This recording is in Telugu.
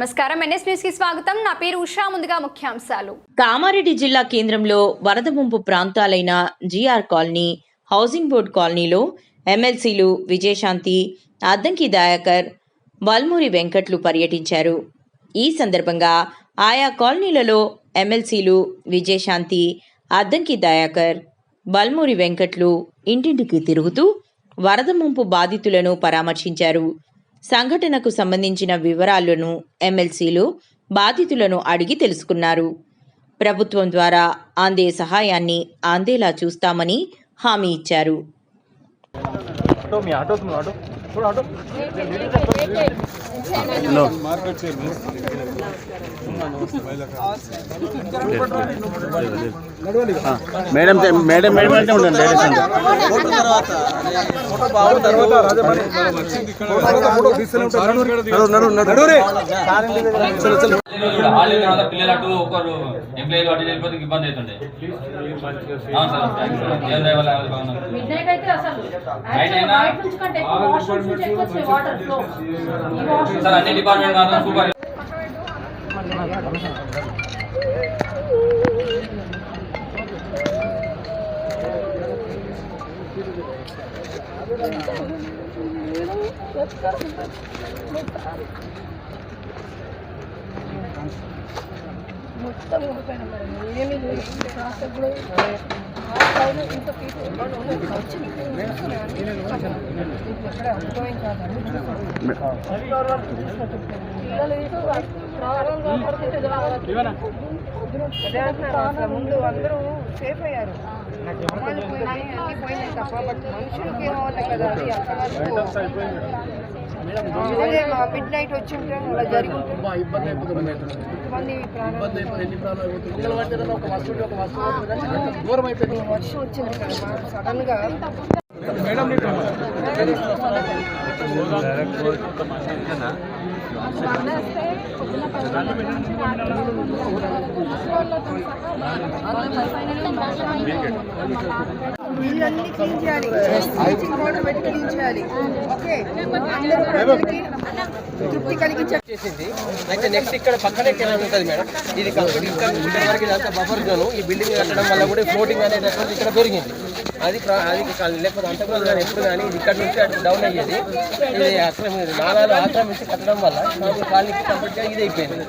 నమస్కారం. ఎన్ఎస్ న్యూస్కి స్వాగతం. నా పేరు ఉషా. ముందుగా ముఖ్యాంశాలు. కామారెడ్డి జిల్లా కేంద్రంలో వరద ముంపు ప్రాంతాలైన జీఆర్ కాలనీ హౌసింగ్ బోర్డ్ కాలనీలో ఎమ్మెల్సీలు విజయశాంతి అద్దంకి దయాకర్ వల్మూరి వెంకట్లు పర్యటించారు. ఈ సందర్భంగా ఆయా కాలనీలలో ఎమ్మెల్సీలు విజయశాంతి అద్దంకి దయాకర్ బల్మూరి వెంకట్లు ఇంటింటికి తిరుగుతూ వరద ముంపు బాధితులను పరామర్శించారు. సంఘటనకు సంబంధించిన వివరాలను ఎమ్మెల్సీలు బాధితులను అడిగి తెలుసుకున్నారు. ప్రభుత్వం ద్వారా అందే సహాయాన్ని అందేలా చూస్తామని హామీ ఇచ్చారు. మేడం మేడం మేడం అంటే ఉండండి లేడీస్ అంటే. హాల్ తర్వాత పిల్లలు అటు ఒకరు ఎంప్లాయీలు అటు వెళ్ళిపోతే ఇబ్బంది అవుతుండే. అవును సార్ అన్ని డిపార్ట్మెంట్ మాత్రం సూపర్ మొత్తం ఊడిపోయిన మేడం ఏమీ కూడా ఇంత ఎక్కడ కాదు అసలు ముందు అందరూ సేఫ్ అయ్యారు అమ్మాయిలు పోయినాయి అన్ని పోయినాయి తప్ప బట్ మనుషులకి ఏమవ్వాలి కదా అది అక్కడ అదే మా మిడ్ నైట్ వచ్చి ఉంటే అలా జరిగి వర్షం వచ్చింది. కదా సడన్గా ఇల్లు క్లీన్ చేయాలి. బ్లీచింగ్ పౌడర్ పెట్టి క్లీన్ చేయాలి. ఓకే? అందరూ ప్రజలకి తృప్తి కలిగించాలి చేసింది. అయితే నెక్స్ట్ ఇక్కడ పక్కనే కెనాల్ ఉంటుంది మేడం. ఇది ఇక్కడ ఇక్కడ వరకు ఇదంతా బఫర్ జోన్ ఈ బిల్డింగ్ కట్టడం వల్ల కూడా ఫ్లోటింగ్ అనేటటువంటి ఇక్కడ దొరికింది అది అది లేకపోతే అంతకుముందు కానీ ఎప్పుడు కానీ ఇది ఇక్కడ నుంచి అటు డౌన్ అయ్యేది. ఇది ఆక్రమి నాలాలు ఆక్రమించి కట్టడం వల్ల నాకు కాలనీకి కంప్లీట్గా ఇది అయిపోయింది.